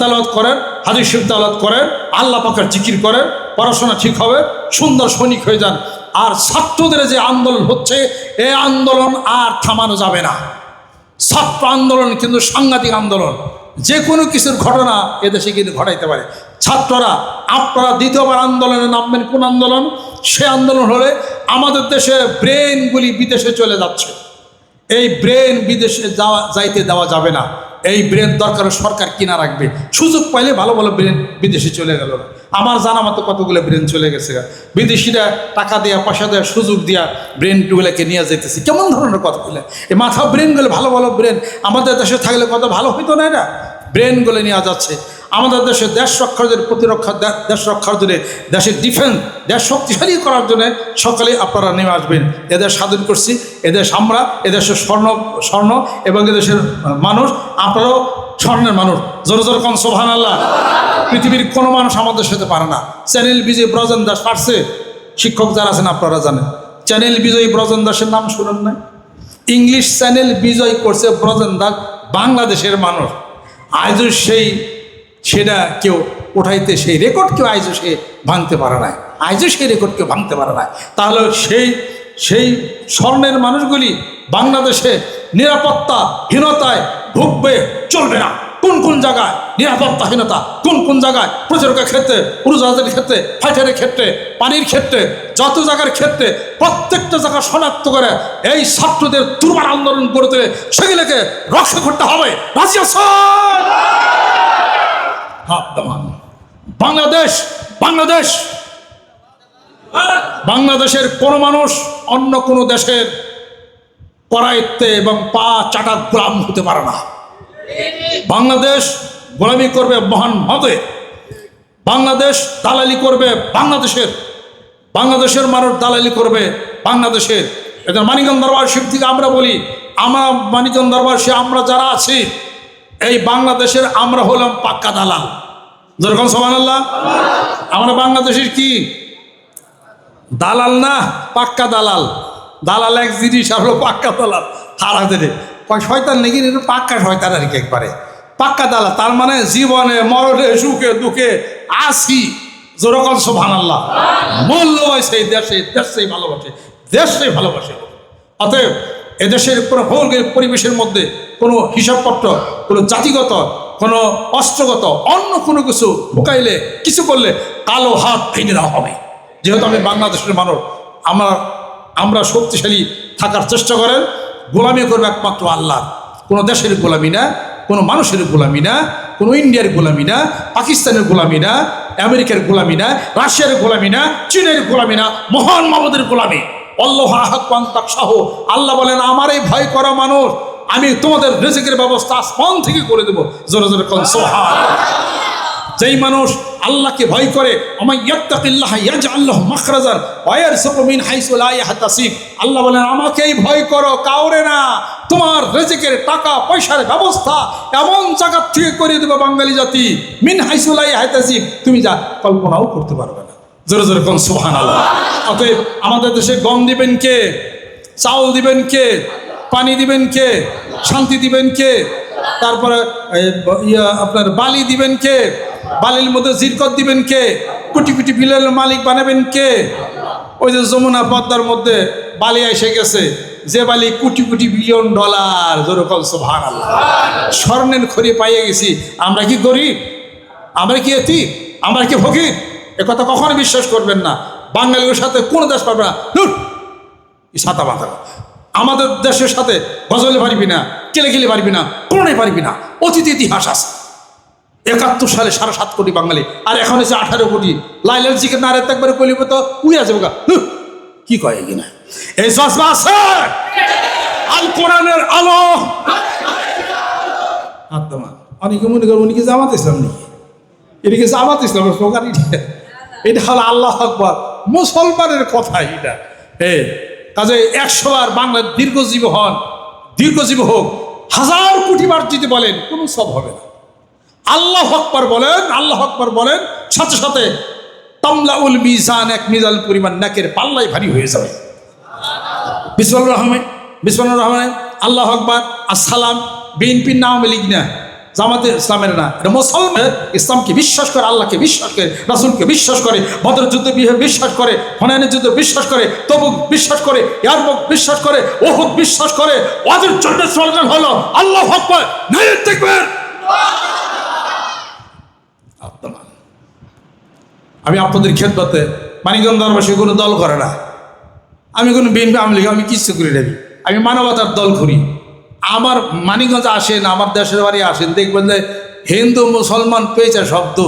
তালাত করেন, হাদিস শরীফ তালাত করেন, আল্লাহ পাকের জিকির করেন, পড়াশোনা ঠিক হবে, সুন্দর সৈনিক হয়ে যান। আর ছাত্রদের যে আন্দোলন হচ্ছে, এ আন্দোলন আর থামানো যাবে না। ছাত্র আন্দোলন কিন্তু সাংঘাতিক আন্দোলন। যে কোনো কিছুর ঘটনা এদেশে কিন্তু ঘটাইতে পারে। ছাত্ররা, আপনারা দ্বিতীয়বার আন্দোলনে নামবেন কোন আন্দোলন? সে আন্দোলন হলে আমাদের দেশে ব্রেনগুলি বিদেশে চলে যাচ্ছে। এই ব্রেন বিদেশে যাওয়া, যাইতে দেওয়া যাবে না। এই ব্রেন দরকার, সরকার কিনা রাখবে? সুযোগ পাইলে ভালো ভালো ব্রেন বিদেশে চলে গেল। না আমার জানা মতো কতগুলো ব্রেন চলে গেছে। বিদেশিরা টাকা দেওয়া পয়সা দেওয়া সুযোগ দেওয়া ব্রেন ব্রেনগুলোকে নিয়ে যেতেছে কেমন ধরনের কথাগুলো এই মাথা ব্রেনগুলো ভালো ভালো ব্রেন। আমাদের দেশে থাকলে কত ভালো হইতো না এটা? ব্রেনগুলো নেওয়া যাচ্ছে। আমাদের দেশে দেশ রক্ষার প্রতিরক্ষা দে- দেশ রক্ষার জন্য, দেশের ডিফেন্স দেশ শক্তিশালী করার জন্য সকালে আপনারা নেমে আসবেন। এদের স্বাধীন করছি এদেশ আমরা এদেশের স্বর্ণ স্বর্ণ এবং এদেশের মানুষ, আপনারাও স্বর্ণের মানুষ। জোর জোর কম সোহান আল্লাহ পৃথিবীর কোনো মানুষ আমাদের সাথে পারে না। চ্যানেল বিজয় ব্রজন দাস পারছে। শিক্ষক যারা আছেন আপনারা জানেন। চ্যানেল বিজয়ী ব্রজন দাসের নাম শুনেন না ইংলিশ চ্যানেল বিজয় করছে ব্রজন দাস, বাংলাদেশের মানুষ। আজও সেই সেটা কেউ উঠাইতে সেই রেকর্ড কেউ আজও সে ভাঙতে পারে না আজও সেই রেকর্ড কেউ ভাঙতে পারে না তাহলে সেই সেই স্বর্ণের মানুষগুলি বাংলাদেশে নিরাপত্তাহীনতায় ভুগবে, চলবে না। কোন কোন জায়গায় নিরাপত্তাহীনতা কোন কোন জায়গায় প্রচারকের ক্ষেত্রে, উড়োজাহাজের ক্ষেত্রে ফাইটারের ক্ষেত্রে, পানির ক্ষেত্রে যত জায়গার ক্ষেত্রে প্রত্যেকটা জায়গা শনাক্ত করে এই ছাত্রদের দুর্বার আন্দোলন করে তুলে সেগুলোকে রক্ষা করতে হবে। রাজি আছেন? হাত দামান। বাংলাদেশ বাংলাদেশ। বাংলাদেশের কোনো মানুষ অন্য কোনো দেশের করায়ত্তে এবং পা চাটা গোলাম হতে পারে না। বাংলাদেশ গোলামি করবে মহান মতে বাংলাদেশ দালালি করবে বাংলাদেশের। বাংলাদেশের মানুষ দালালি করবে বাংলাদেশের। এদের মানিকন দরবার শিব থেকে আমরা বলি, আমরা মানিকন দরবার আমরা যারা আছি, এই বাংলাদেশের আমরা হলাম পাক্কা দালাল। যেরকম সমান আল্লাহ আমরা বাংলাদেশের কি? দালাল না? পাক্কা দালাল। দালাল এক জিনিস আর পাক্কা দালাল। তার কয়, শয়তান নাকি পাক্কা শয়তান আর কি একবারে। পাক্কা দালাল, তার মানে জীবনে, মরণে, সুখে, দুঃখে আসি। যেরকম সোভান আল্লাহ মূল্যবান সেই দেশে দেশই ভালোবাসে দেশই ভালোবাসে। অতএব এদেশের কোনো ভৌগোলিক পরিবেশের মধ্যে কোনো হিসাবপত্র, কোনো জাতিগত কোনো অস্ত্রগত, অন্য কোনো কিছু ঢুকাইলে, কিছু করলে কালো হাত ভেঙে দেওয়া হবে। যেহেতু আমি বাংলাদেশের মানুষ, আমরা আমরা শক্তিশালী থাকার চেষ্টা করেন গোলামি করবে একমাত্র আল্লাহ। কোনো দেশের গোলামি না, কোনো মানুষের গোলামি না, কোনো ইন্ডিয়ার গোলামি না, পাকিস্তানের গোলামি না, আমেরিকার গোলামি না, রাশিয়ার গোলামি না, চীনের গোলামি না, মহান মামদের গোলামি। অল্লাহ আহাক শাহ। আল্লাহ বলেন আমার এই ভয় করা মানুষ। আমি তোমাদের রেজেকের ব্যবস্থা আসমান থেকে করে দেবো। জোরে জোরে কন সোহান যেই মানুষ আল্লাহকে ভয় করে আল্লাহ বলেন, আমাকেই ভয় করো, কাউরে না। তোমার রেজেকের টাকা, পয়সার ব্যবস্থা এমন জায়গা থেকে করে দেবো বাঙালি জাতি। মিন হাইসু লা তুমি যা কল্পনাও করতে পারবে না। জোরে জোরে কোন, সুবহানাল্লাহ। অতএব আমাদের দেশে গম দিবেন কে? চাউল দিবেন কে? পানি দিবেন কে? শান্তি দিবেন কে? তারপরে আপনার বালি দিবেন কে? বালির মধ্যে জিরকত দিবেন কে? কোটি কোটি বিলের মালিক বানাবেন কে? ওই যে যমুনা পদ্মার মধ্যে বালি এসে গেছে। যে বালি কোটি কোটি বিলিয়ন ডলার যেরকম আল্লাহ স্বর্ণের খড়ি পাইয়ে গেছি। আমরা কি গরিব? আমরা কি এতি আমরা কি এ কথা কখনো বিশ্বাস করবেন না। বাঙালির সাথে কোনো দেশ পাবে না। ছাতা মাথা আমাদের দেশের সাথে গজলে পারবি না কেলে গেলে পারবি না কোনোটাই পারবি না অতীত ইতিহাস আছে। একাত্তর সালে সাড়ে সাত কোটি বাঙালি আর এখন এসে আঠারো কোটি। লাইলের জিকে নারে একবারে কলিব তো যাবে গা। হুঁ, কি কয় কিনা এই জজবা আছে? আল কোরআনের আলো। অনেকে মনে করব উনি কি জামাত ইসলাম নাকি? এটা কি জামাত স্লোগান এটা এটা হলো আল্লাহ আকবর। মুসলমানের কথা এটা। এ কাজে একশো বার বাংলা দীর্ঘজীবী হন, দীর্ঘজীবী হোক, হাজার কোটি বার যদি বলেন, কোনো সব হবে না। আল্লাহ আকবর বলেন, আল্লাহ আকবর বলেন, সাথে সাথে তামলাউল মিজান এক মিজাল পরিমাণ নাকের পাল্লাই ভারী হয়ে যাবে। বিসমুল্লাহ রহমান বিসমুল্লাহ রহমান, আল্লাহ আকবর, আসসালাম, বিএনপির নাম লিখ না। জামাতে ইসলামের না। এটা মুসলমান ইসলামকে বিশ্বাস করে, আল্লাহকে বিশ্বাস করে, রাসুলকে বিশ্বাস করে বদর যুদ্ধে বিশ্বাস করে হনায়নের যুদ্ধে বিশ্বাস করে, তবুক বিশ্বাস করে, ইয়ারমুক বিশ্বাস করে, ওহুদ বিশ্বাস করে ওদের জন্য স্লোগান হলো, আল্লাহ দেখবেন আমি আপনাদের খেদবাতে মানিকগঞ্জ দরবাসী কোনো দল করে না। আমি কোনো বিএনপি আমলি আমি কিচ্ছু করি না আমি মানবতার দল করি। আমার মানিকগঞ্জ আসেন, আমার দেশের বাড়ি আসেন, দেখবেন যে হিন্দু, মুসলমান পেয়েছে শব্দ।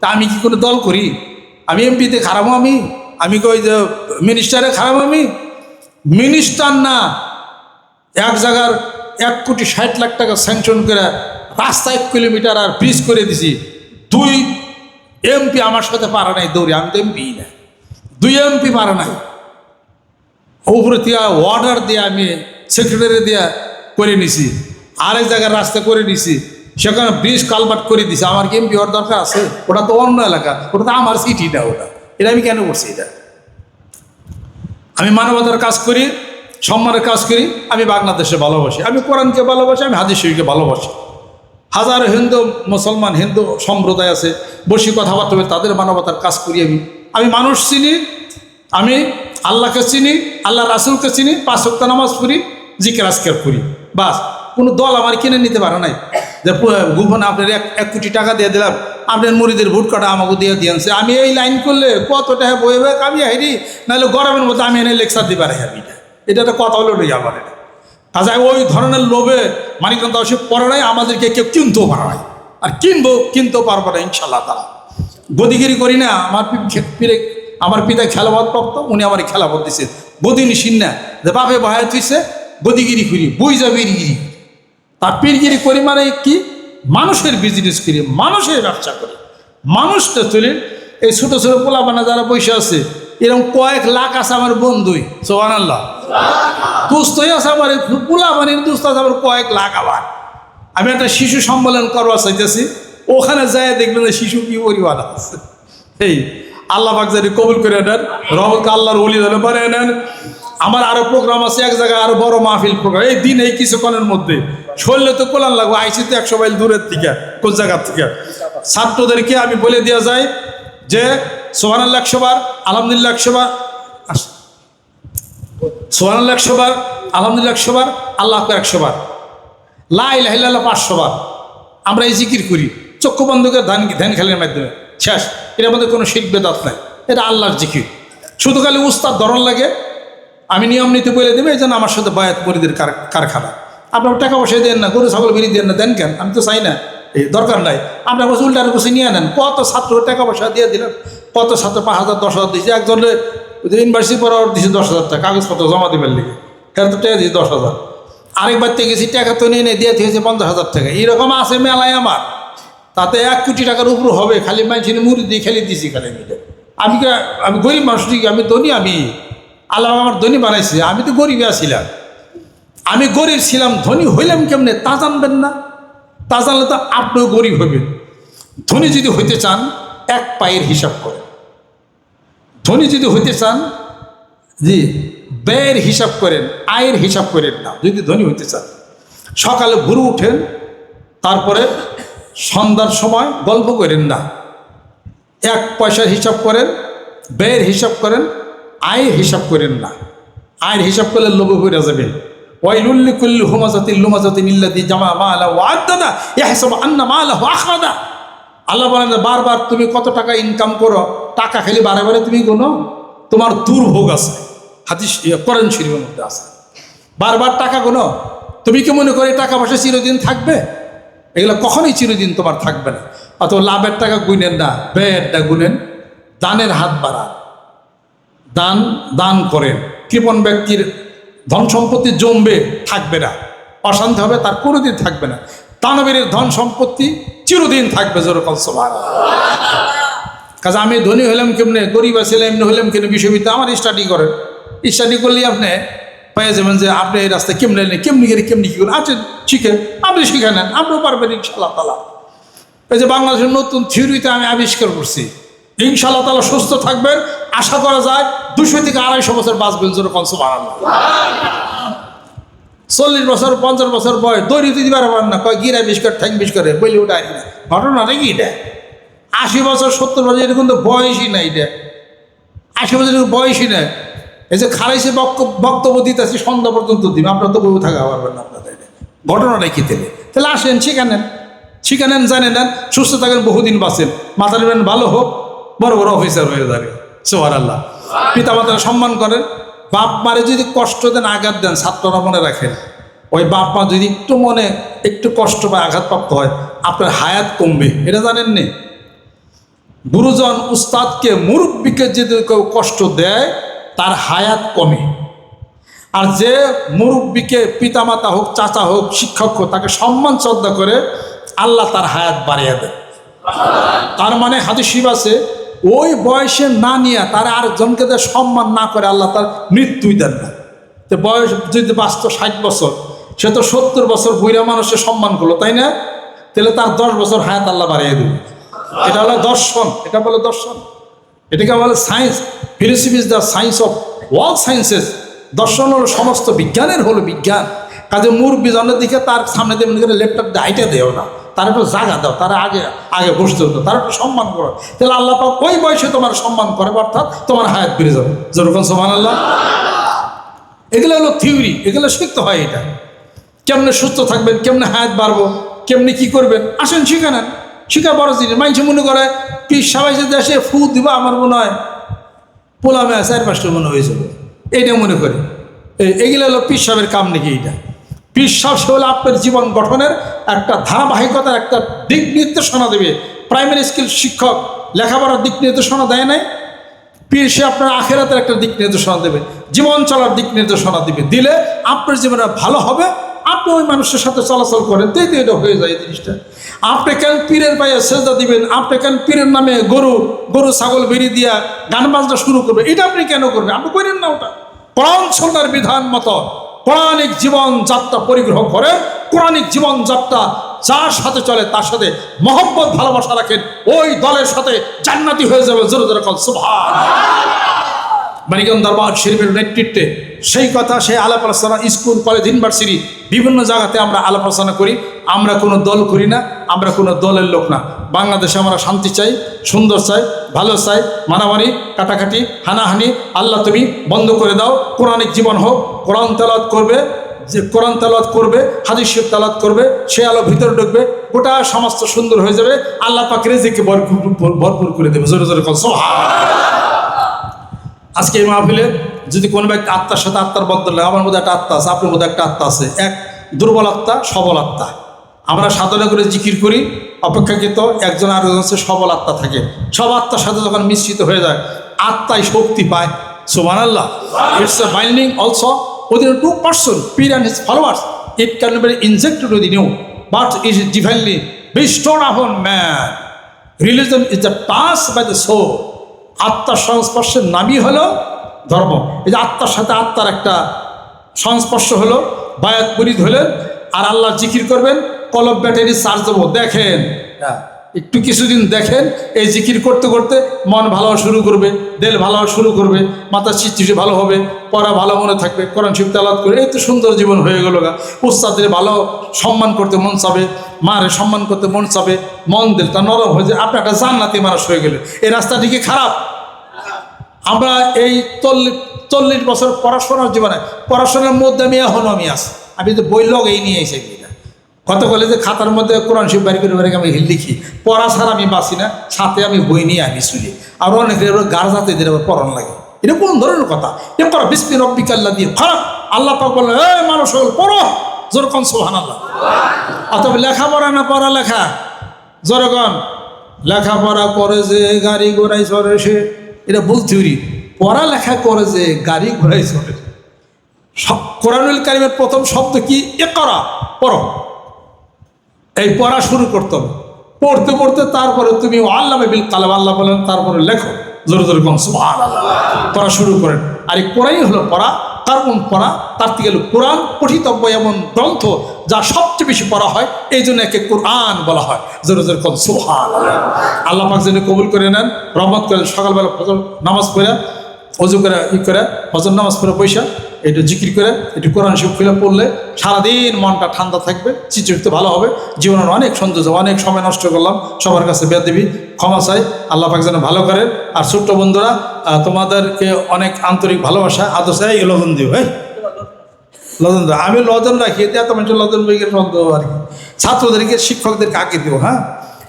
তা আমি কি কোনো দল করি? আমি এমপিতে খারাপ আমি? আমি কই যে মিনিস্টারে খারাপ আমি? মিনিস্টার না, এক জায়গার এক কোটি ষাট লাখ টাকা স্যাংশন করে রাস্তা এক কিলোমিটার আর ব্রিজ করে দিছি। দুই এমপি আমার সাথে পারা নাই দৌড়ে, আমি তো এমপি না। দুই এমপি পারা নাই। উপরে দিয়া অর্ডার দিয়ে আমি সেক্রেটারি দিয়া করে নিছি। আরেক জায়গার রাস্তা করে নিছি। সেখানে ব্রিজ কালবাট করে দিছি। আমার কি এমপি হওয়ার দরকার আছে। ওটা তো অন্য এলাকা। ওটা তো আমার সিটি না ওটা। এটা আমি কেন করছি এটা? আমি মানবতার কাজ করি, সম্মানের কাজ করি, আমি বাংলাদেশে ভালোবাসি। আমি কোরআনকে ভালোবাসি, আমি হাদিস শরীফকে ভালোবাসি। হাজার হিন্দু, মুসলমান, হিন্দু সম্প্রদায় আছে, বসি কথাবার্তা তাদের মানবতার কাজ করি আমি। আমি মানুষ চিনি, আমি আল্লাহকে চিনি, আল্লাহ রাসুলকে চিনি, পাঁচ সপ্তাহ নামাজ পড়ি, জিকের আজকের করি। বাস, কোনো দল আমার কিনে নিতে পারে নাই। যে গোপনে আপনার এক এক কোটি টাকা দিয়ে দিলাম, আপনার মুড়িদের ভোট কাটা আমাকে দিয়ে দিয়েছে। আমি এই লাইন করলে কত টাকা বয়ে বয়ে আমি হাইরি নাহলে গরমের মধ্যে আমি এনে লেকচার পারি আমি। এটা একটা কথা হলো নেই আমার এটা কাজে ওই ধরনের লোভে মানিকগঞ্জ অসুখ পড়ে নাই, আমাদেরকে কেউ কিনতেও পারে নাই। আর কিনবো, কিনতেও পারব না ইনশাল্লাহ তারা গদিগিরি করি না, আমার পিরে আমার পিতা খেলাপথ প্রাপ্ত উনি আমার খেলাপথ দিছে। গদি নিশিন না যে বাপে ভাই তুইছে গদিগিরি করি, বই বিরিগিরি তার পীরগিরি করি মানে কি? মানুষের বিজনেস করি, মানুষের ব্যবসা করি। মানুষটা চলে, এই ছোট ছোট পোলাপানা যারা পয়সা আছে এরকম কয়েক লাখ আছে আমার বন্ধুই সোহান আল্লাহ দুস্থই আছে আমার, পোলাপানির দুস্থ আছে আমার কয়েক লাখ আবার। আমি একটা শিশু সম্মেলন করবার চাইতেছি, ওখানে যায় দেখবেন শিশু কি পরিবার আছে। এই, আল্লাহ পাক যদি কবুল করে নেন, রহমত আল্লাহর অলি ধরে পারে নেন। আমার আরও প্রোগ্রাম আছে, এক জায়গায় আরও বড় মাহফিল প্রোগ্রাম এই দিন, এই কিছুক্ষণের মধ্যে। শরীরে তো কোলান লাগবে, আইসি তো একশো মাইল দূরের থেকে কোন জায়গার থেকে ছাত্রদেরকে আমি বলে দেওয়া যায় যে সোহান আল্লাহ একশো বার, আলহামদুলিল্লাহ একশো বার, আস- সোহান আল্লাহ একশো বার, আলহামদুলিল্লাহ একশো বার, আল্লাহ আকবার একশো বার। লাই লাহিল্লাহ পাঁচশো বার। আমরা এই জিকির করি। চক্ষু বন্ধ করে ধান ধ্যান খেলের মাধ্যমে। শেষ। এটার মধ্যে কোনো শিখ বেদাত নাই। এটা আল্লাহর জিকির। শুধু খালি উস্তাদ ধরন লাগে আমি নিয়ম নীতি বলে দেবে, এই জন্য আমার সাথে বায়াত মরিদের কার- কারখানা। আপনার টাকা পয়সা দেন না, গরু, ছাগল বেরিয়ে দেন না, দেন কেন? আমি তো চাই না, এই দরকার নাই। আপনার কাছে উল্টার কাছে নিয়ে নেন। কত ছাত্র টাকা পয়সা দিয়ে দিলেন? কত ছাত্র পাঁচ হাজার, দশ হাজার দিয়েছে একজনের ইউনিভার্সিটি পড়া দিয়েছে দশ হাজার টাকা, কাগজপত্র জমা দেবেন লিখে হ্যাঁ তো টাকা দিয়েছে দশ হাজার। আরেকবার থেকে গেছি, টাকা তো নিয়ে নিয়ে দিয়ে হয়েছে পঞ্চাশ হাজার টাকা। এইরকম আছে মেলায় আমার। তাতে এক কোটি টাকার উপর হবে, খালি মানুষের মুড়ি দিয়ে খেলে দিছি খালি মিলে আমি আমি গরিব মানুষ ঠিক আমি ধনী, আমি আল্লাহ আমার ধনী বানাইছে, আমি তো গরিব ছিলাম আমি গরিব ছিলাম, ধনী হইলাম কেমনে? তা জানবেন না। তা জানলে তো আপনিও গরিব হবেন ধনী যদি হইতে চান, এক পায়ের হিসাব করেন। ধনী যদি হইতে চান, জি, ব্যয়ের হিসাব করেন, আয়ের হিসাব করেন না, যদি ধনী হইতে চান। সকালে ভোর উঠেন, তারপরে সন্ধ্যার সময় গল্প করেন না। এক পয়সার হিসাব করেন, ব্যয়ের হিসাব করেন আয়ের হিসাব করেন না। আয়ের হিসাব করলে লোভে হয়ে নিল্লাদি জামা আল্লাহ বারবার তুমি কত টাকা ইনকাম করো, টাকা বারে বারে তুমি কোনো তোমার দুর্ভোগ আছে। শরীফের মধ্যে আছে। বারবার টাকা কোনো তুমি কি মনে করে টাকা পয়সা চিরদিন থাকবে? এগুলো কখনোই চিরদিন তোমার থাকবে না। অথবা লাভের টাকা গুনেন না, ব্যয়েরটা গুনেন, দানের হাত বাড়ান। দান দান করেন কৃপণ ব্যক্তির ধন সম্পত্তি জমবে, থাকবে না। অশান্তি হবে, তার কোনোদিন থাকবে না। দানবীরের ধন সম্পত্তি চিরদিন থাকবে যেরকম সবার কাজে আমি ধনী হলাম কেমনে? গরিব ছিলাম এমনি হলাম কেন বিশ্ববিদ্যালয় আমার স্টাডি করেন স্টাডি করলে আপনি পেয়ে যাবেন যে আপনি এই রাস্তায় কেমনে নেন কেমনি করে কেমনি কি করেন আচ্ছা শিখেন। আপনি শিখে নেন আপনিও পারবেন ইনশাল্লাহ তালা এই যে বাংলাদেশের নতুন থিওরিতে আমি আবিষ্কার করছি। ইনশাল্লাহ তালা সুস্থ থাকবেন। আশা করা যায় দুশো থেকে আড়াইশো বছর বাঁচবেন যেরকম সুবহানাল্লাহ। চল্লিশ বছর, পঞ্চাশ বছর বয়স দৈরি দিতে পারবেন না, কয় গিরা বিষ করে ঠ্যাং বিষ করে বলি ওটা না। ঘটনাটা কি এটা? আশি বছর, সত্তর বছর, এটা কিন্তু বয়সই নাই এটা। আশি বছর বয়সই নাই। এই যে খারাইছে বক্তব্য দিতেছি, সন্ধ্যা পর্যন্ত দিবে, আপনার তো বউ থাকা পারবেন না আপনাদের ঘটনাটা কি তেলে তাহলে আসেন শিখানেন শিখানেন জানেন নেন সুস্থ থাকেন, বহুদিন বাঁচেন। নেবেন ভালো হোক, বড় বড় অফিসার হয়ে যাবে। সোহার আল্লাহ পিতা মাতার সম্মান করেন। বাপ মারে যদি কষ্ট দেন, আঘাত দেন, ছাত্ররা মনে রাখেন। ওই বাপ মা যদি একটু মনে, একটু কষ্ট বা আঘাতপ্রাপ্ত হয়, আপনার হায়াত কমবে। এটা জানেন নি গুরুজন উস্তাদকে, মুরব্বীকে যদি কেউ কষ্ট দেয়, তার হায়াত কমে। আর যে মুরব্বীকে পিতামাতা হোক, চাচা হোক, শিক্ষক হোক, তাকে সম্মান, শ্রদ্ধা করে আল্লাহ তার হায়াত বাড়িয়ে দেয় তার মানে হাদিস শিব আছে ওই বয়সে না নিয়ে তারা আর জনকে যে সম্মান না করে আল্লাহ তার মৃত্যুই দেন না। তো বয়স যদি বাঁচত ষাট বছর, সে তো সত্তর বছর বুড়া মানুষের সম্মান করল, তাই না? তাহলে তার দশ বছর হায়াত আল্লাহ বাড়িয়ে দেবে এটা হলো দর্শন, এটা বলে দর্শন। এটাকে বলে science, philosophy is the science of all sciences. দর্শন হলো সমস্ত বিজ্ঞানের হলো বিজ্ঞান। কাজে মুরব্বী জনের দিকে তার সামনে দিয়ে করে ল্যাপটপ হাইটে দেও না। তার একটু জায়গা দাও, তারা আগে আগে বসতে হতো তার একটু সম্মান করো। তাহলে আল্লাহ পাক ওই বয়সে তোমার সম্মান করে, অর্থাৎ তোমার হায়াত বেড়ে যাবে। যেরকম সোমান আল্লাহ এগুলো হলো থিওরি এগুলো শিখতে হয় এটা। কেমনে সুস্থ থাকবেন, কেমনে হায়াত বাড়বো, কেমনে কি করবেন, আসেন শিখে নেন। শিখা বড় জিনিস, মানুষ মনে করে পিস সবাই যে দেশে ফু দিবা আমার মনে হয়, পোলামে চার পাঁচটা মনে হয়ে যাবে। এইটা মনে করি। এই- এগুলো হলো পিস সাহেবের কাম নাকি এইটা? পিস সাহেব সে হলো আপনার জীবন গঠনের একটা ধারাবাহিকতার একটা দিক নির্দেশনা দেবে। প্রাইমারি স্কুল শিক্ষক লেখাপড়ার দিক নির্দেশনা দেয় নাই, পীর সে আপনার আখেরাতের একটা দিক নির্দেশনা দেবে, জীবন চলার দিক নির্দেশনা দিবে। দিলে আপনার জীবনে ভালো হবে, আপনি ওই মানুষের সাথে চলাচল করেন তাই তো এটা হয়ে যায় জিনিসটা। আপনি কেন পীরের পায়ে সেজদা দিবেন? আপনি কেন পীরের নামে গরু গরু, ছাগল বেরিয়ে দিয়া গান বাজনা শুরু করবে এটা আপনি কেন করবেন? আপনি করেন না ওটা। কোরআন সন্ন্যার বিধান মতো পৌরাণিক জীবনযাত্রা পরিগ্রহ করে কোরআনিক জীবনযাত্রা যার সাথে চলে তার সাথে মহব্বত, ভালোবাসা রাখেন, ওই দলের সাথে জান্নাতি হয়ে যাবে। জোরে জোরে কল সুবহান। মানিকগঞ্জ দরবার শরীফের নেতৃত্বে সেই কথা সেই আলাপ আলোচনা স্কুল, কলেজ, ইউনিভার্সিটি বিভিন্ন জায়গাতে আমরা আলাপ আলোচনা করি। আমরা কোনো দল করি না, আমরা কোনো দলের লোক না। বাংলাদেশে আমরা শান্তি চাই, সুন্দর চাই, ভালো চাই, মারামারি, কাটাকাটি, হানাহানি, আল্লাহ তুমি বন্ধ করে দাও, কোরআনিক জীবন হোক, কোরআন তেলাত করবে, যে কোরআন তেলাত করবে, হাদিস শরীফ তেলাত করবে, সে আলো ভিতরে ঢুকবে, গোটা সমস্ত সুন্দর হয়ে যাবে, আল্লাহ পাক রেজিকে ভরপুর ভরপুর করে দেবে। জোরে জোরে কল সোহা আজকে এই মাহফিলে যদি কোনো ব্যক্তি আত্মার সাথে আত্মার বদল আমার মধ্যে একটা আত্মা আছে আপনার মধ্যে একটা আত্মা আছে। এক দুর্বল আত্মা সবল আত্মা। আমরা সাধনা করে জিকির করি অপেক্ষাকৃত একজন আর হচ্ছে সবল আত্মা থাকে। সব আত্মার সাথে যখন মিশ্রিত হয়ে যায় আত্মায় শক্তি পায়। সোমান আল্লাহ it's a binding also within two person pir and his followers it can be injected with new but is divinely bestow upon man religion is the pass by the soul আত্মার সংস্পর্শের নামই হলো ধর্ম। এই যে আত্মার সাথে আত্মার একটা সংস্পর্শ হলো বায়াত পরিধ হলেন আর আল্লাহ জিকির করবেন কলব ব্যাটারি চার্জ দেবো। দেখেন। হ্যাঁ, একটু কিছুদিন দেখেন, এই জিকির করতে করতে মন ভালো শুরু করবে, দেল ভালো শুরু করবে মাথা চিটচিটে ভালো হবে, পড়া ভালো মনে থাকবে, কোরআন শিব তালাত করে, এই তো সুন্দর জীবন হয়ে গেল গা। উস্তাদের ভালো সম্মান করতে মন চাবে, মারে সম্মান করতে মন চাবে, মন দিল তা নরম হয়ে যায় আপনি একটা জান্নাতি মানুষ হয়ে গেলে এই রাস্তাটি কি খারাপ? আমরা এই চল্লিশ চল্লিশ বছর পড়াশোনার জীবনে, পড়াশোনার মধ্যে আমি এখনও আমি আছি। আমি তো বই লগ এই নিয়ে এসে কত বলে যে খাতার মধ্যে কোরআন শিব বাড়ি করে আমি লিখি? পড়া ছাড়া আমি বাঁচি না সাথে আমি বই নিয়ে আমি শুনি। আর অনেকের গার জাতে দিলে আবার পড়ান লাগে। এটা কোন ধরনের কথা? এ পড়া বিসমি রব্বিকাল্লা দিয়ে খারাপ আল্লাহ পাক বলল এ মানুষ হল পড়ো। যেরকম সোহান আল্লাহ অথবা লেখাপড়া না পড়া লেখা? জনগণ লেখাপড়া করে যে গাড়ি ঘোড়াই চড়ে সে। এটা ভুল থিওরি। পড়ালেখা করে যে গাড়ি ঘোড়াই চড়ে সব কোরআনুল কারিমের প্রথম শব্দ কি? এ করা পড়ো। এই পড়া শুরু করতে হবে। পড়তে পড়তে তারপরে তুমি আল্লাহ বিল কালাম, আল্লাহ বলেন, তারপরে লেখো। জোরে জোরে কম পড়া শুরু করেন। আর এই পড়াই হলো পড়া কোন পড়া? তার থেকে হলো কোরআন, পঠিতব্য এমন গ্রন্থ যা সবচেয়ে বেশি পড়া হয়, এই জন্য একে কোরআন বলা হয়। জোরে জোরে কম সুহান আল্লাহ পাক যেন কবুল করে নেন, রহমত করেন সকালবেলা ফজর নামাজ পড়ে, অজু করে, ই করে, ফজর নামাজ পড়ে পয়সা একটু জিকির করে, একটু কোরআন শিব খুলে পড়লে সারাদিন মনটা ঠান্ডা থাকবে চিচিড়তে ভালো হবে। জীবনের অনেক সৌন্দর্য, অনেক সময় নষ্ট করলাম, সবার কাছে বেদিবি ক্ষমা চাই, আল্লাহ পাক যেন ভালো করেন। আর ছোট্ট বন্ধুরা তোমাদেরকে অনেক আন্তরিক ভালোবাসা, আদর চাই লজন দিও হ্যাঁ লজন দাও, আমি লজন রাখি এতে মানুষের লজন বইকে সন্দেহ আর কি। ছাত্রদেরকে, শিক্ষকদেরকে আগে দিও হ্যাঁ?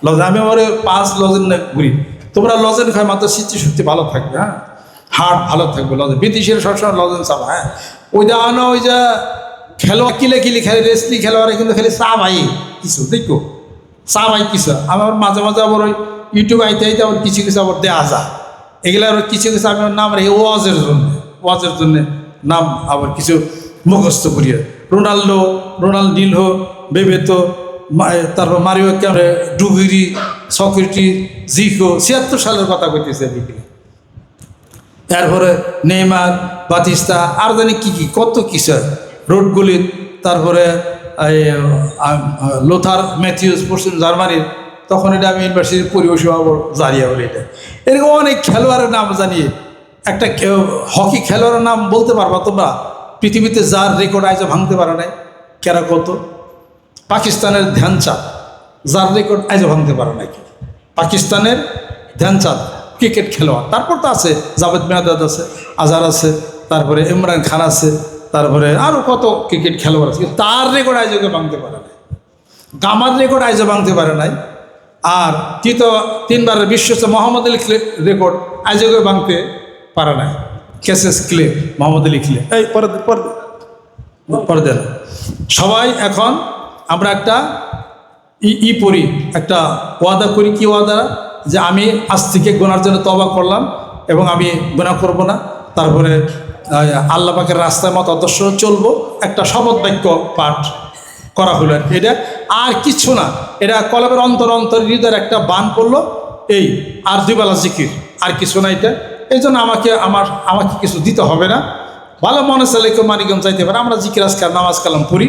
লজন, আমি আমার পাঁচ লজন ঘুরি। তোমরা লজন খায় মাত্র স্মৃতি শক্তি ভালো থাকবে হ্যাঁ? হার্ট ভালো থাকবে লজন বিদেশের সবসময় লজন চাপ হ্যাঁ? ওই যে আনো, ওই যে খেলো কিলে কিলি খেলে, রেসলি খেলোয়াড়ে কিন্তু খালি চা ভাই কিছু দেখো চা ভাই কিছু। আমার মাঝে মাঝে আবার ওই ইউটিউব আইতে আইতে আবার কিছু কিছু আবার দেওয়া এগুলো আবার কিছু কিছু আমি নাম রাখি, ওয়াজের জন্য ওয়াজের জন্য নাম আবার কিছু মুখস্থ করিয়া রোনাল্ডো, রোনাল্ডিনহো, বেবেতো তারপর মারিও ক্যামরে, ডুগুরি সক্রেটি জিকো, ছিয়াত্তর সালের কথা কইতেছে এদিকে তারপরে নেইমার, বাতিস্তা, আর জানি কী কী, কত কিছু রোডগুলি, তারপরে লোথার, ম্যাথিউস পশ্চিম জার্মানির, তখন এটা আমি ইউনিভার্সিটির পরিবেশ জানিয়ে বলি এটা। এরকম অনেক খেলোয়াড়ের নাম জানিয়ে একটা হকি খেলোয়াড়ের নাম বলতে পারবা তোমরা? পৃথিবীতে যার রেকর্ড আজও ভাঙতে পারে নাই, কেরা কত? পাকিস্তানের ধ্যানচাঁদ, যার রেকর্ড আজও ভাঙতে পারে নাকি পাকিস্তানের ধ্যানচাঁদ। ক্রিকেট খেলোয়াড়। তারপর তো আছে জাভেদ মেয়াদাদ আছে আজহার আছে তারপরে ইমরান খান আছে তারপরে আরও কত ক্রিকেট খেলোয়াড় আছে। তার রেকর্ড আজকে ভাঙতে পারে নাই। গামার রেকর্ড আজও ভাঙতে পারে নাই। আর তৃতীয় তিনবারের বিশ্ব মোহাম্মদ আলী রেকর্ড আজকে ভাঙতে পারে নাই। Cassius Clay Muhammad Ali Clay. এই পরে পরে পরে দেন। সবাই এখন আমরা একটা ই ই পড়ি একটা ওয়াদা করি কি ওয়াদা? যে আমি আজ থেকে গোনার জন্য তবা করলাম এবং আমি গোনা করব না। তারপরে আল্লাহ পাকের রাস্তার মতো অদর্শ চলবো। একটা শপথ বাক্য পাঠ করা হলো। এটা আর কিছু না। এটা কলমের অন্তর অন্তর হৃদয়ের একটা বান করল এই, আর দুইবেলা জিকির, আর কিছু না এটা। এই জন্য আমাকে, আমার, আমাকে কিছু দিতে হবে না। ভালো মনে চাইলে কেউ মানিকগঞ্জ চাইতে পারে। আমরা জিকির আজকাল নামাজ কালাম পড়ি।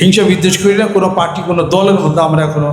হিংসা বিদ্বেষ করি না। কোনো পার্টি, কোনো দলের মধ্যে আমরা এখনও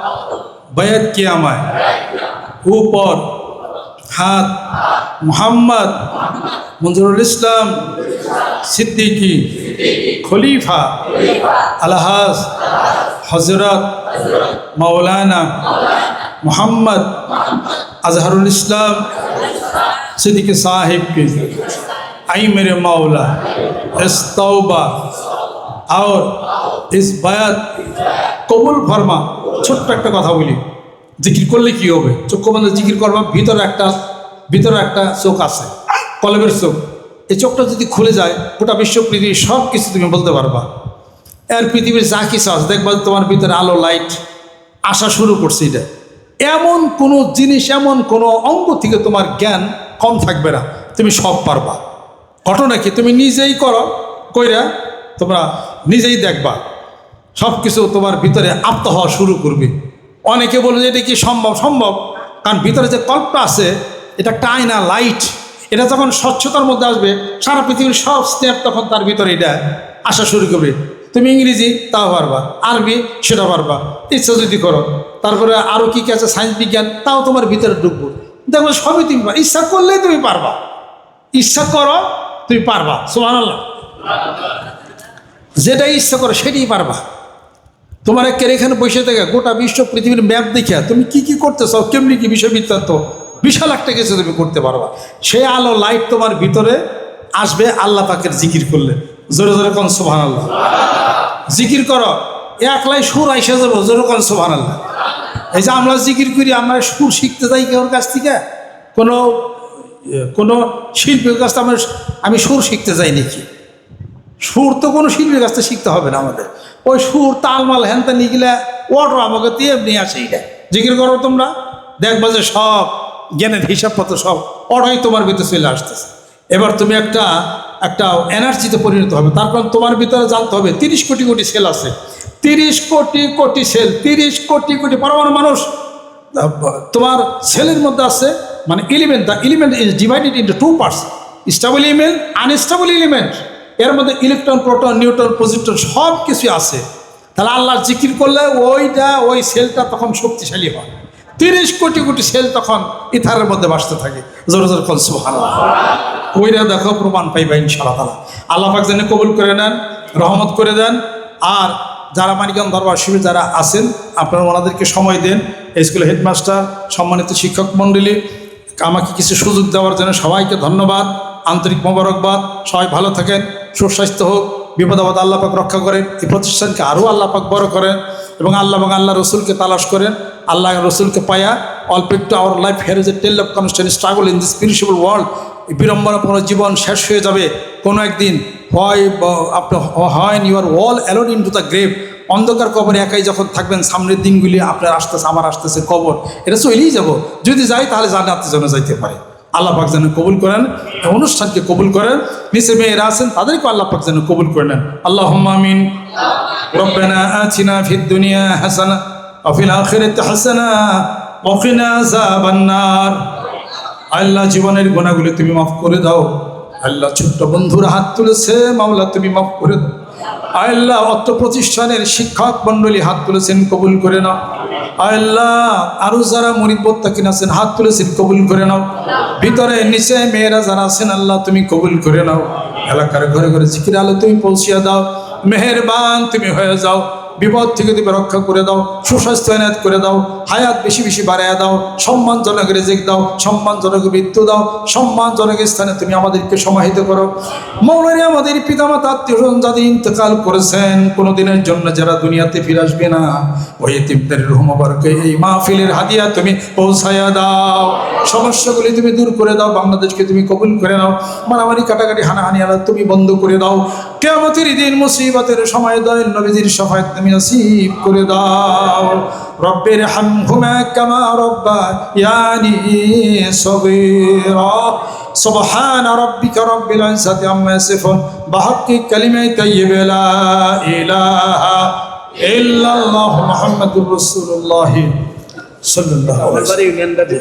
बैत किया ऊपर হাত মোহাম্মদ মঞ্জুরুল ইসলাম সিদ্দিকি খলিফা আলহাজ হজরত মাওলানা মোহাম্মদ আজহারুল ইসলাম সিদ্দিকি সাহেবকে आई मेरे मौला इस तौबा और इस বায়াত কবুল ফরমা ছোট্ট একটা কথা বলি জিকির করলে কি হবে চক্ষু বন্ধ জিকির করবা ভিতরে একটা ভিতরে একটা চোখ আছে কলমের চোখ এই চোখটা যদি খুলে যায় গোটা বিশ্ব পৃথিবীর সব কিছু তুমি বলতে পারবা এর পৃথিবীর যা কিছু আছে দেখবা তোমার ভিতরে আলো লাইট আসা শুরু করছে এটা এমন কোনো জিনিস এমন কোনো অঙ্গ থেকে তোমার জ্ঞান কম থাকবে না তুমি সব পারবা ঘটনা কি তুমি নিজেই করো কইরা তোমরা নিজেই দেখবা। সব কিছু তোমার ভিতরে আপ্ত হওয়া শুরু করবে। অনেকে বলে যে এটা কি সম্ভব? সম্ভব। কারণ ভিতরে যে কল্পটা আছে, এটা একটা আয়না লাইট, এটা যখন স্বচ্ছতার মধ্যে আসবে, সারা পৃথিবীর সব স্টেপ তখন তার ভিতরে এটা আসা শুরু করবে। তুমি ইংরেজি, তাও পারবা। আরবি সেটা পারবা। ইচ্ছা যদি করো। তারপরে আরও কী কী আছে? সায়েন্স বিজ্ঞান, তাও তোমার ভিতরে ঢুকবো। দেখো, সবই তুমি ইচ্ছা করলেই তুমি পারবা। ইচ্ছা করো, তুমি পারবা। সুমান আল্লাহ যেটা ইচ্ছা করো, সেটাই পারবা। তোমার একের এখানে বসে থেকে গোটা বিশ্ব পৃথিবীর ম্যাপ দেখিয়া তুমি কি কি করতে চাও কেমনি কি বিষয় বিশাল একটা কিছু তুমি করতে পারবা। সে আলো লাইট তোমার ভিতরে আসবে, আল্লাহ পাকের জিকির করলে। জোরে জোরে কন সোভান আল্লাহ জিকির করো, একলাই সুর আইসা যাব, জোরে কন সোভান আল্লাহ এই যে আমরা জিকির করি, আমরা সুর শিখতে যাই কেউর কাছ থেকে? কোনো কোনো শিল্পীর কাছ থেকে আমি সুর শিখতে যাই নাকি? সুর তো কোনো শিল্পীর কাছ থেকে শিখতে হবে না আমাদের। ওই সুর, তালমাল হ্যানতে নিয়ে গেলে ওটো আমাকে দিয়ে এমনি আসে এটা জিকির করো তোমরা, দেখবা যে সব জ্ঞানের হিসাবপত্র সব ওটাই তোমার ভিতরে চলে আসতেছে। এবার তুমি একটা একটা এনার্জিতে পরিণত হবে। তার কারণ তোমার ভিতরে জানতে হবে, তিরিশ কোটি কোটি সেল আছে। তিরিশ কোটি কোটি সেল তিরিশ কোটি কোটি পরমাণু মানুষ, তোমার সেলের মধ্যে আছে মানে element the element is divided into two parts stable element unstable element এর মধ্যে ইলেকট্রন, প্রোটন, নিউট্রন পজিট্রন সব কিছু আছে। তাহলে আল্লাহর জিকির করলে ওইটা, ওই সেলটা তখন শক্তিশালী হয়। তিরিশ কোটি কোটি সেল তখন ইথারের মধ্যে বাসতে থাকে। জোর জোর কল সুবহানাল্লাহ। ওইটা দেখো, প্রমাণ পাইবা ইনশাআল্লাহ তালা আল্লাহ পাক যেন কবুল করে নেন, রহমত করে দেন। আর যারা মানিকগঞ্জ দরবার শিবির যারা আছেন, আপনারা ওনাদেরকে সময় দেন। এই স্কুলের হেডমাস্টার, সম্মানিত শিক্ষক মণ্ডলী, আমাকে কিছু সুযোগ দেওয়ার জন্য সবাইকে ধন্যবাদ। আন্তরিক মোবারকবাদ। সবাই ভালো থাকেন। সুস্বাস্থ্য হোক বিপদাবাদ আল্লাহ পাক রক্ষা করেন, এই প্রতিষ্ঠানকে আরও আল্লাহ পাক বড় করেন এবং আল্লাহ এবং আল্লাহ রসুলকে তালাশ করেন, আল্লাহ রসুলকে পায়া অল্প একটু our life here is a tale of constant struggle in this spiritual world বিড়ম্বনাপূর্ণ জীবন শেষ হয়ে যাবে। কোনো একদিন হয় আপনি হয় you'll walk alone in to the grave অন্ধকার কবরে একাই যখন থাকবেন, সামনের দিনগুলি আপনার আসতেছে, আমার আসতেছে কবর। এটা চলেই যাব। যদি যাই তাহলে জান্নাতের জন্য যাইতে পারে। আল্লাহ পাক যেন কবুল করেন এই অনুষ্ঠানকে কবুল করেন নিচে মেয়েরা আছেন তাদেরকে আল্লাহ পাক যেন কবুল করে নেন আল্লাহ আমিন ربنا آتنا في الدنيا حسنة وفي الآخرة حسنة وقنا عذاب النار আল্লাহ জীবনের গুণাগুলি তুমি মাফ করে দাও আল্লাহ ছোট্ট বন্ধুরা হাত তুলেছে মাওলা তুমি মাফ করে দাও আল্লাহ অত্র প্রতিষ্ঠানের শিক্ষক মণ্ডলী হাত তুলেছেন, কবুল করে নাও। আল্লাহ আরও যারা মরিদ কিনা আছেন, হাত তুলেছেন, কবুল করে নাও। ভিতরে নিচে মেয়েরা যারা আছেন, আল্লাহ তুমি কবুল করে নাও। এলাকার ঘরে ঘরে জিকির আলো তুমি পৌঁছিয়ে দাও। মেহেরবান তুমি হয়ে যাও। বিপদ থেকে তুমি রক্ষা করে দাও, সুস্বাস্থ্য এনায়ত করে দাও, হায়াত বেশি বেশি বাড়াইয়া দাও, সম্মানজনক রেজেক দাও, সম্মানজনক মৃত্যু দাও, সম্মানজনক স্থানে তুমি আমাদেরকে সমাহিত করো। মৌলারি আমাদের পিতামাতা আত্মীয় যাদের ইন্তকাল করেছেন, কোনোদিনের জন্য যারা দুনিয়াতে ফিরে আসবে না। ওই তিবদের রহমবারকে এই মাহফিলের হাদিয়া তুমি পৌঁছাইয়া দাও। সমস্যাগুলি তুমি দূর করে দাও, বাংলাদেশকে তুমি কবুল করে নাও। মারামারি, কাটাকাটি, হানাহানি আলা তুমি বন্ধ করে দাও। কেমতের দিন মুসিবতের সময় দয়াল নবীজির সফায় তুমি নসিব করে দাও রব্বের হামহুমা কামা রব্বা ইয়ানি সগীরা سبحان ربك رب العزة عما يصفون بحق كلمة طيبة لا إله إلا الله محمد رسول الله صلى الله عليه وسلم